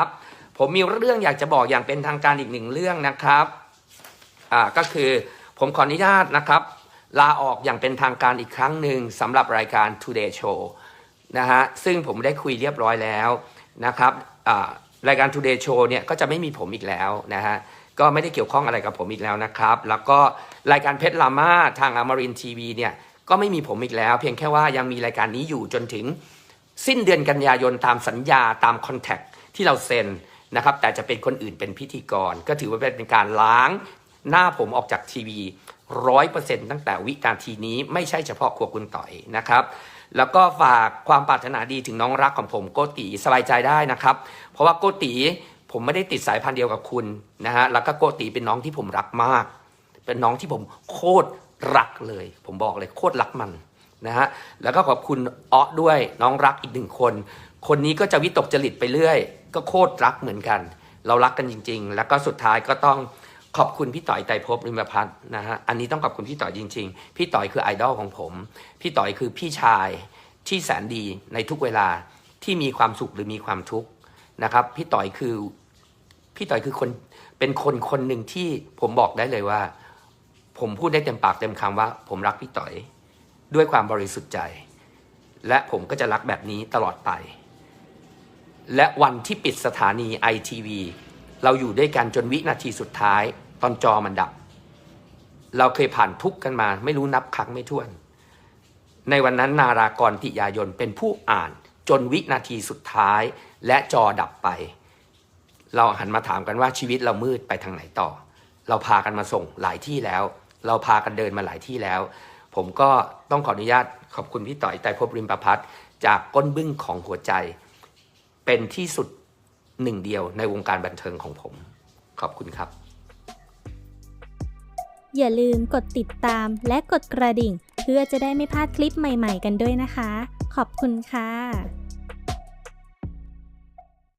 ครับผมมีเรื่องอยากจะบอกอย่างเป็นทางการอีกหนึ่งเรื่องนะครับอ่าก็คือผมขออนุญาตนะครับ ลาออกอย่างเป็นทางการอีกครั้งหนึ่งสำหรับรายการ Today Show นะฮะซึ่งผมได้คุยเรียบร้อยแล้วนะครับอ่ารายการ Today Show เนี่ยก็จะไม่มีผมอีกแล้วนะฮะก็ไม่ได้เกี่ยวข้องอะไรกับผมอีกแล้วนะครับ แล้วก็รายการเพชรลาม่าทางอมรินทีวีเนี่ยก็ไม่มีผมอีกแล้ว เพียงแค่ว่ายังมีรายการนี้อยู่จนถึงสิ้นเดือนกันยายนตามสัญญาตามคอนแทค ที่เราเซ็นนะครับแต่จะเป็นคนอื่นเป็นพิธีกร ก็ถือว่าเป็นการล้างหน้าผมออกจากทีวีร้อยเปอร์เซ็นต์ตั้งแต่วินาทีนี้ไม่ใช่เฉพาะครัวคุณต่อยนะครับ แล้วก็ฝากความปรารถนาดีถึงน้องรักของผมโกติสบายใจได้นะครับ เพราะว่าโกติผมไม่ได้ติดสายพันธุ์เดียวกับคุณนะฮะแล้วก็โกติเป็นน้องที่ผมรักมาก เป็นน้องที่ผมโคตรรักเลย ผมบอกเลยโคตรรักมันนะฮะแล้วก็ขอบคุณอ้อด้วยน้องรักอีกหนึ่งคน คนนี้ก็จะวิตกจริตไปเรื่อย ก็โคตรรักเหมือนกัน เรารักกันจริง ๆ แล้วก็สุดท้ายก็ต้องขอบคุณพี่ต่อยไตรภพริมพัฒน์นะฮะ อันนี้ต้องขอบคุณพี่ต่อยจริง ๆ พี่ต่อยคือไอดอลของผม พี่ต่อยคือพี่ชายที่แสนดีในทุกเวลาที่มีความสุขหรือมีความทุกข์นะครับ พี่ต่อยคือพี่ต่อยคือคนเป็นคนคนหนึ่งที่ผมบอกได้เลยว่า ผมพูดได้เต็มปากเต็มคำว่า ผมรักพี่ต่อยด้วยความบริสุทธิ์ใจ และผมก็จะรักแบบนี้ตลอดไป และวันที่ปิดสถานีไอทีวีเราอยู่ด้วยกันจนวินาทีสุดท้าย ตอนจอมันดับ เราเคยผ่านทุกข์กันมา ไม่รู้นับครั้งไม่ถ้วน ในวันนั้นนารากรติยายนเป็นผู้อ่านจนวินาทีสุดท้าย และจอดับไป เราหันมาถามกันว่าชีวิตเรามืดไปทางไหนต่อ เราพากันมาส่งหลายที่แล้ว เราพากันเดินมาหลายที่แล้ว ผมก็ต้องขออนุญาตขอบคุณพี่ต่อยไตรภพริมประพัฒจากก้นบึ้งของหัวใจ เป็นที่สุดหนึ่งเดียวในวงการบันเทิงของผม ขอบคุณครับ อย่าลืมกดติดตามและกดกระดิ่ง เพื่อจะได้ไม่พลาดคลิปใหม่ๆ กันด้วยนะคะ ขอบคุณค่ะ